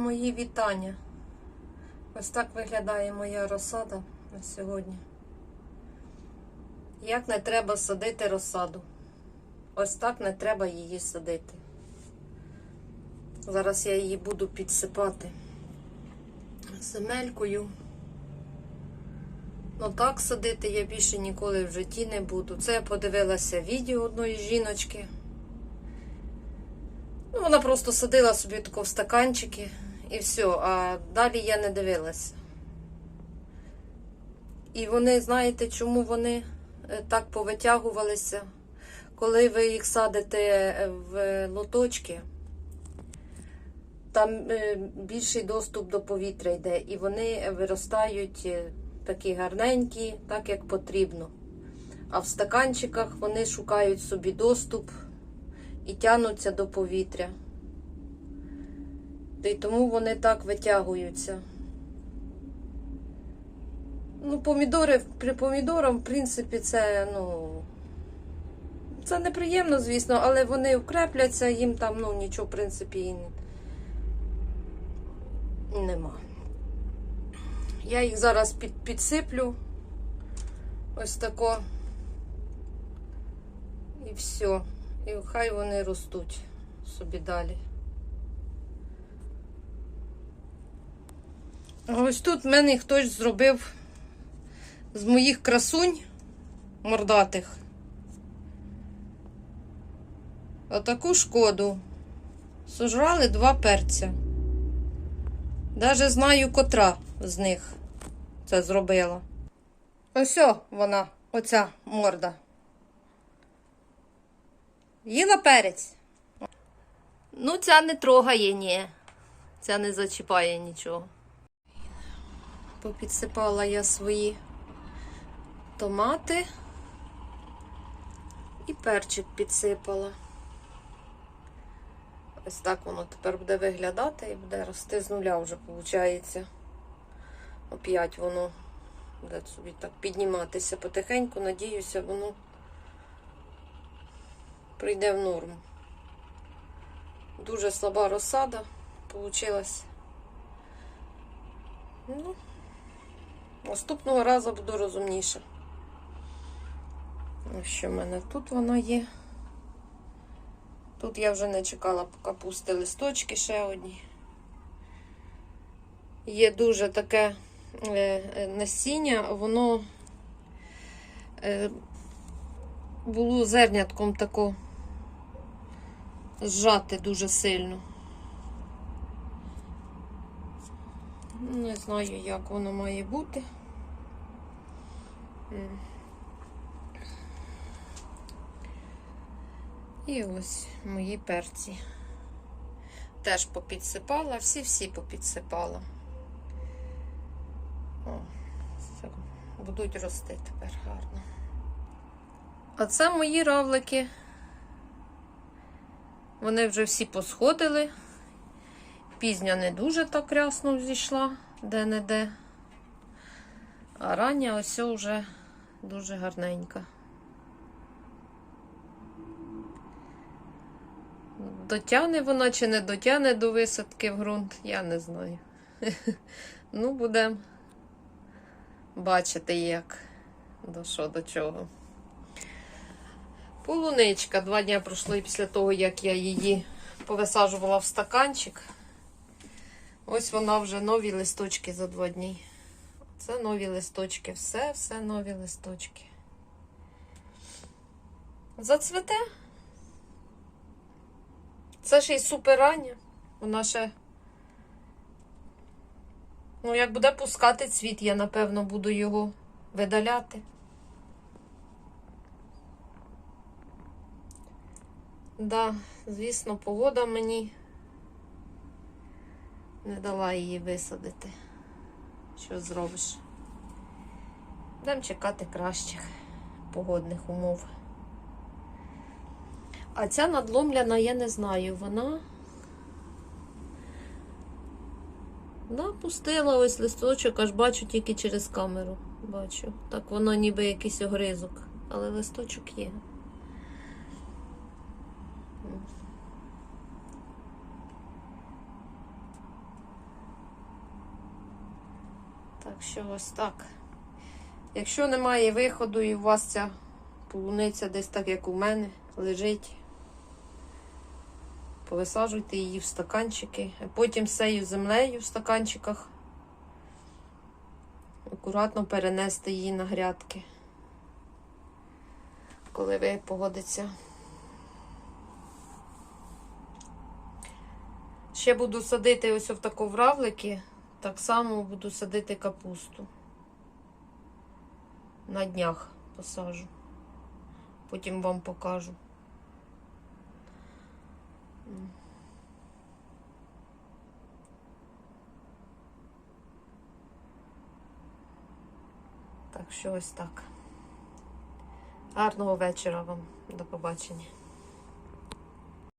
Мої вітання. Ось так виглядає моя розсада на сьогодні. Як не треба садити розсаду. Ось так не треба її садити. Зараз я її буду підсипати земелькою. Ну так садити я більше ніколи в житті не буду. Це я подивилася відео одної жіночки. Ну, вона просто садила собі тако в стаканчики і все, а далі я не дивилася. І вони, знаєте, чому вони е, так повитягувалися? Коли ви їх садите е, в лоточки, там е, більший доступ до повітря йде, і вони виростають такі гарненькі, так як потрібно. А в стаканчиках вони шукають собі доступ і тягнуться до повітря. Й тому вони так витягуються. Ну, помідори, при помідорам, в принципі, це, ну. Це неприємно, звісно, але вони укрепляться, їм там, ну, нічого, в принципі, і нема. Я їх зараз під, підсиплю. Ось тако. І все. І хай вони ростуть собі далі. Ось тут в мене хтось зробив з моїх красунь мордатих. Отаку шкоду. Сожрали два перця. Даже знаю, котра з них це зробила. Ось вона, оця морда. Їла перець. Ну, ця не трогає, ні. Ця не зачіпає нічого. Попідсипала я свої томати і перчик підсипала. Ось так воно тепер буде виглядати і буде рости з нуля вже, виходить. Оп'ять воно буде собі так підніматися потихеньку. Надіюся, воно прийде в норму. Дуже слаба розсада получилась. Ну, наступного разу буду розумніша. Ось що в мене тут вона є. Тут я вже не чекала, поки пусти листочки ще одні. Є дуже таке е, насіння, воно е, було зернятком тако зжати дуже сильно. Не знаю, як воно має бути. І ось мої перці. Теж попідсипала, всі-всі попідсипала. О, все, будуть рости тепер гарно. А це мої равлики. Вони вже всі посходили. Пізня не дуже так рясно зійшла, де-не-де. А рання ось вже дуже гарненька. Дотягне вона чи не дотягне до висадки в ґрунт, я не знаю. Ну, будемо бачити, як, до що, до чого. Полуничка. Два дні пройшли після того, як я її повисаджувала в стаканчик. Ось вона вже нові листочки за два дні. Це нові листочки. Все, все нові листочки. Зацвете. Це ще й супер рання. Вона ще. Ну, як буде пускати цвіт, я, напевно, буду його видаляти. Да, звісно, погода мені не дала її висадити. Що зробиш? Будемо чекати кращих погодних умов. А ця надломляна, я не знаю, вона. Вона пустила ось листочок, аж бачу тільки через камеру. Бачу. Так воно ніби якийсь огризок, але листочок є. Так що ось так. Якщо немає виходу і у вас ця полуниця десь так, як у мене, лежить, повисаджуйте її в стаканчики, а потім сею землею в стаканчиках. Акуратно перенести її на грядки, коли ви погодиться. Ще буду садити ось в таку вравлики, так само буду садити капусту. На днях посажу. Потім вам покажу. Так що ось так. Гарного вечора вам. До побачення.